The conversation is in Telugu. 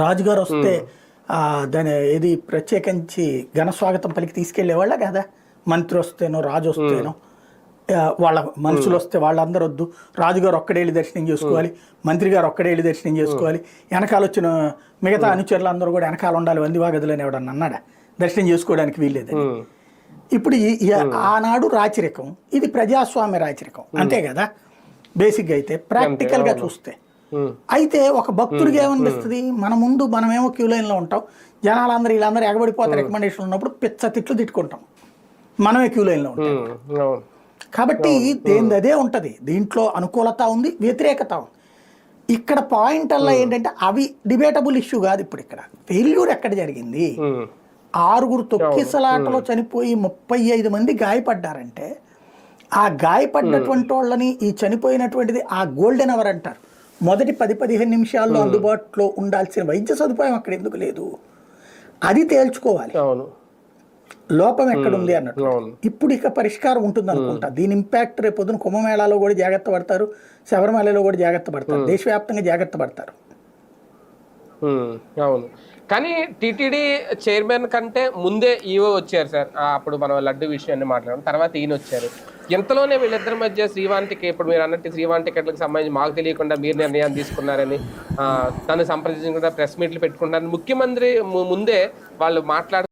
రాజుగారు వస్తే దాని ఏది ప్రత్యేకించి ఘన స్వాగతం పలికి తీసుకెళ్ళేవాళ్ళ కదా? మంత్రి వస్తేనో రాజు వస్తేనో వాళ్ళ మనుషులు వస్తే వాళ్ళందరూ వద్దు రాజుగారు ఒక్కడే వెళ్ళి దర్శనం చేసుకోవాలి. మంత్రి గారు ఒక్కడే వెళ్ళి దర్శనం చేసుకోవాలి. వెనకాల వచ్చిన మిగతా అనుచరులు అందరూ కూడా వెనకాల ఉండాలి వందివాగదులు అని ఎవడన్నా అన్నాడా? దర్శనం చేసుకోవడానికి వీల్లేదని. ఉమ్, ఇప్పుడు ఆనాడు రాచరికం ఇది ప్రజాస్వామ్య రాచరికం. అంతే కదా? బేసిక్గా అయితే ప్రాక్టికల్గా చూస్తే అయితే ఒక భక్తుడికి ఏమనిపిస్తుంది? మన ముందు మనమేమో క్యూ లైన్లో ఉంటాం. జనాలందరూ వీళ్ళందరూ ఎగబడిపోతే రికమెండేషన్ ఉన్నప్పుడు పిచ్చ తిట్లు తిట్టుకుంటాం. మనమే క్యూ లైన్లో ఉంటాం. కాబట్టి దేనిది అదే ఉంటుంది. దీంట్లో అనుకూలత ఉంది వ్యతిరేకత ఉంది. ఇక్కడ పాయింట్ అలా ఏంటంటే అవి డిబేటబుల్ ఇష్యూ కాదు ఇప్పుడు ఇక్కడ. ఫెయిల్యూర్ ఎక్కడ జరిగింది? ఆరుగురు తొక్కిసలాటలో చనిపోయి ముప్పై ఐదు మంది గాయపడ్డారంటే ఆ గాయపడ్డటువంటి వాళ్ళని ఈ చనిపోయినటువంటిది ఆ గోల్డెన్ అవర్ అంటారు. మొదటి పది పదిహేను నిమిషాల్లో అందుబాటులో ఉండాల్సిన వైద్య సదుపాయం అక్కడ ఎందుకు లేదు? అది తేల్చుకోవాలి. అవును. లోపం ఎక్కడ ఉంది అన్నట్టు. ఇప్పుడు ఇక పరిష్కారం ఉంటుంది అనుకుంటా దీని ఇంపాక్ట్ రేపు పొద్దున కుంభమేళాలో కూడా జాగ్రత్త పడతారు. శబరిమలలో కూడా జాగ్రత్త పడతారు. దేశవ్యాప్తంగా జాగ్రత్త పడతారు. అవును. కానీ టీటీడీ చైర్మన్ కంటే ముందే ఈవో వచ్చారు సార్. అప్పుడు మనం లడ్డు విషయాన్ని మాట్లాడాం తర్వాత ఈయన వచ్చారు. ఎంతలోనే వీళ్ళిద్దరి మధ్య శ్రీవాన్ టికెట్ ఇప్పుడు మీరు అన్నట్టు శ్రీవాన్ టికెట్లకు సంబంధించి మాకు తెలియకుండా మీరు నిర్ణయం తీసుకున్నారని ఆ, తను సంప్రదించకుండా ప్రెస్ మీట్లు పెట్టుకున్నారని ముఖ్యమంత్రి ముందే వాళ్ళు మాట్లాడు